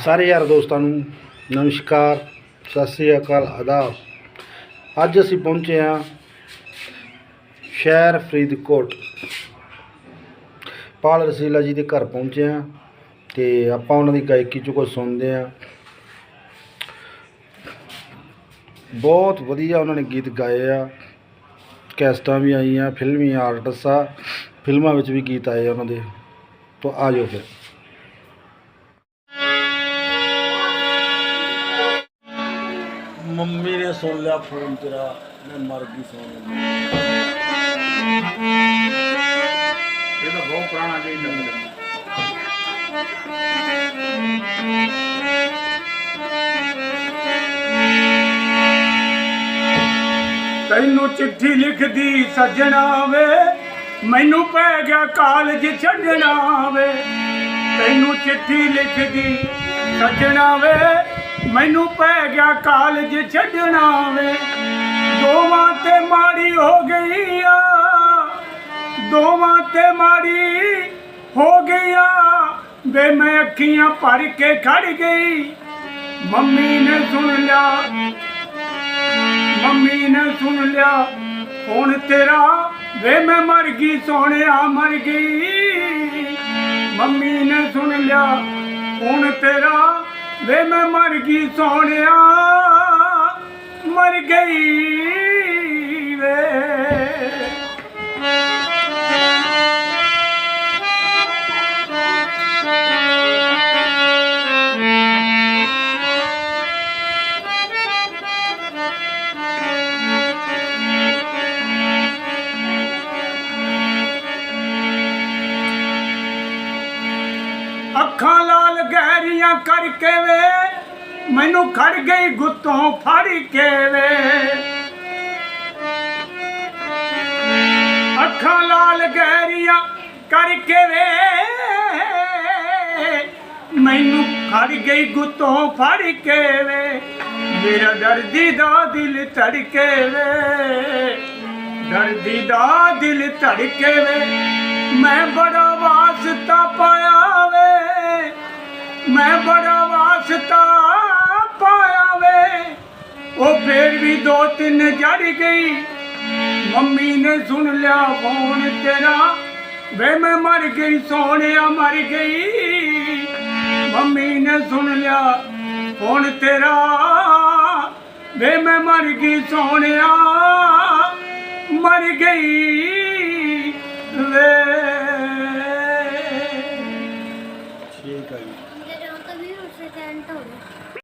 ਸਾਰੇ ਯਾਰ ਦੋਸਤਾਂ ਨੂੰ ਨਮਸਕਾਰ, ਸਤਿ ਸ੍ਰੀ ਅਕਾਲ, ਆਦਾਬ। ਅੱਜ ਅਸੀਂ ਪਹੁੰਚੇ ਹਾਂ ਸ਼ਹਿਰ ਫਰੀਦਕੋਟ। ਪਾਲ ਰਸੀਲਾ ਜੀ ਦੇ ਘਰ ਪਹੁੰਚੇ ਹਾਂ ਤੇ ਆਪਾਂ ਉਹਨਾਂ ਦੀ ਗਾਇਕੀ ਚੋਂ ਕੁਝ ਸੁਣਦੇ ਹਾਂ। ਬਹੁਤ ਵਧੀਆ ਉਹਨਾਂ ਨੇ ਗੀਤ ਗਾਏ ਆ। ਕੈਸਟਾਂ ਵੀ ਆਈਆਂ, ਫਿਲਮੀ ਆਰਟਿਸਟ ਆ ਫਿਲਮਾਂ ਵਿੱਚ ਵੀ ਗੀਤ ਆਏ ਆ ਉਹਨਾਂ ਦੇ। ਤੋਂ ਆ ਜਾਓ ਫਿਰ। ਮੰਮੀ ਨੇ ਸੁਣ ਲਿਆ ਫੋਨ ਤੇਰਾ, ਮੈਂ ਮਰ ਗਈ ਸੋਣ ਇਹ ਤਾਂ ਬਹੁਤ ਪੁਰਾਣਾ ਜੀ ਨੰਬਰ ਤੈਨੂੰ ਚਿੱਠੀ ਲਿਖਦੀ ਸੱਜਣਾ ਵੇ, ਮੈਨੂੰ ਪੈ ਗਿਆ ਕਾਲਜ ਛੱਡਣਾ ਵੇ। ਤੈਨੂੰ ਚਿੱਠੀ ਲਿਖਦੀ ਸੱਜਣਾ ਵੇ ਮੈਨੂੰ ਪੈ ਗਿਆ ਕਾਲਜ ਛੱਡਣਾ ਵੇ। ਦੋਵਾਂ ਤੇ ਮਾੜੀ ਹੋ ਗਈ ਆ। ਦੋਵਾਂ ਤੇ ਮਾੜੀ ਹੋ ਗਿਆ ਵੇ ਮੈਂ ਅੱਖੀਆਂ ਭਰ ਕੇ ਖੜ ਗਈ। ਮੰਮੀ ਨੇ ਸੁਣ ਲਿਆ। ਮੰਮੀ ਨੇ ਸੁਣ ਲਿਆ। ਹੁਣ ਤੇਰਾ ਵੇ ਮੈਂ ਮਰ ਗਈ, ਸੋਹਣਿਆ ਮਰ ਗਈ। ਮੰਮੀ ਨੇ ਸੁਣ ਲਿਆ। ਹੁਣ ਤੇਰਾ ਵੇ ਮੈਂ ਮਰ ਗਈ ਸੋਹਣਿਆ ਮਰ ਗਈ। ਅੱਖਾਂ ਲਾਲ ਗਹਿਰੀਆਂ ਕਰਕੇ ਵੇ, ਮੈਨੂੰ ਖੜ ਗਈ ਗੁੱਤੋਂ ਫੜ ਕੇ ਵੇ। ਅੱਖਾਂ ਲਾਲ ਗਹਿਰੀਆਂ ਕਰਕੇ ਵੇ, ਮੈਨੂੰ ਖੜ ਗਈ ਗੁੱਤੋਂ ਫੜ ਕੇ ਵੇ। ਮੇਰਾ ਦਰਦੀ ਦਾ ਦਿਲ ਧੜਕੇ ਵੇ, ਦਰਦੀ ਦਾ ਦਿਲ ਧੜਕੇ ਵੇ। ਮੈਂ ਬੜਾ ਵਾਸਤਾ ਪਾਇਆ ਮੈਂ ਬੜਾ ਵਾਸਤਾ ਪਾਇਆ ਵੇ। ਉਹ ਫੇਰ ਵੀ ਦੋ ਤਿੰਨ ਜੜ ਗਈ। ਮੰਮੀ ਨੇ ਸੁਣ ਲਿਆ ਫੋਨ ਤੇਰਾ। ਵੇ ਮੈਂ ਮਰ ਗਈ, ਸੋਹਣਿਆ ਮਰ ਗਈ। ਮੰਮੀ ਨੇ ਸੁਣ ਲਿਆ ਫੋਨ ਤੇਰਾ। ਵੇ ਮੈਂ ਮਰ ਗਈ, ਸੋਹਣਿਆ ਮਰ ਗਈ।